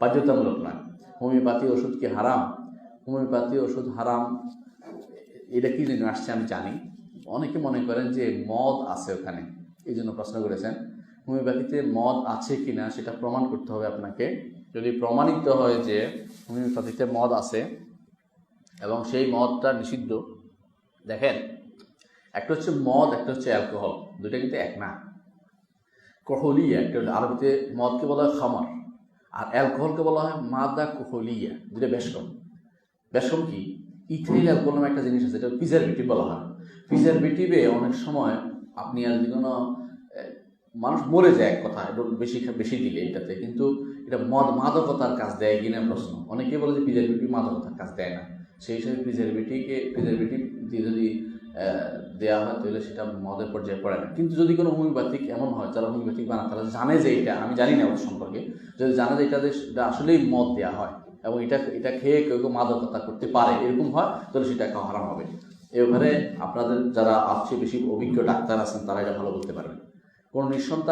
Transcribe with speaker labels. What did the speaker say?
Speaker 1: বাধ্যতামূলক নয় হোমিওপ্যাথি ওষুধ কি হারাম? হোমিওপ্যাথি ওষুধ হারাম, এটা কি জন্য আসছে আমি জানি। অনেকে মনে করেন যে মদ আছে ওখানে, এই জন্য প্রশ্ন করেছেন। হোমিওপ্যাথিতে মদ আছে কি না সেটা প্রমাণ করতে হবে আপনাকে। যদি প্রমাণিত হয় যে হোমিওপ্যাথিতে মদ আছে এবং সেই মদটা নিষিদ্ধ, দেখেন, একটা হচ্ছে মদ, একটা হচ্ছে অ্যালকোহল দুটা কিন্তু এক না। কহলিয়া, একটা আরবিতে মদকে বলা হয় খামার। আর অ্যালকোহলকে বলা হয় মাদা কোহলিয়া, যেটা বেশ কম বেশ কম কি? ইথিল অ্যালকোহল নামে একটা জিনিস আছে, এটা প্রিজারভেটিভ বলা হয়। প্রিজারভেটিভে অনেক সময় আপনি আর যদি কোনো মানুষ মরে যায় এক কথা একটু বেশি বেশি দিলে এটাতে, কিন্তু এটা মদ, মাদকতার কাজ দেয় কিনা প্রশ্ন। অনেকে বলে যে প্রিজারভেটিভ মাদকতার কাজ দেয় না। সেই হিসাবে প্রিজারভেটিভকে, প্রিজারভেটিভ যদি দেওয়া হয় তাহলে সেটা মদের পর্যায়ে পড়ে না। কিন্তু যদি কোনো হোমিওপ্যাথিক এমন হয়, যারা হোমিওপ্যাথিক বানা তারা জানে যে এটা, আমি জানি না ওদের সম্পর্কে, যদি জানে যে এটা আসলেই মদ দেওয়া হয় এবং এটা এটা খেয়ে কেউ কেউ মাদকতা করতে পারে, এরকম হয়, তাহলে সেটা খাওয়া হারাম হবে। এবারে আপনাদের যারা আছে বেশি অভিজ্ঞ ডাক্তার আছেন, তারা এটা ভালো বলতে পারবেন। কোনো নিঃসন্তান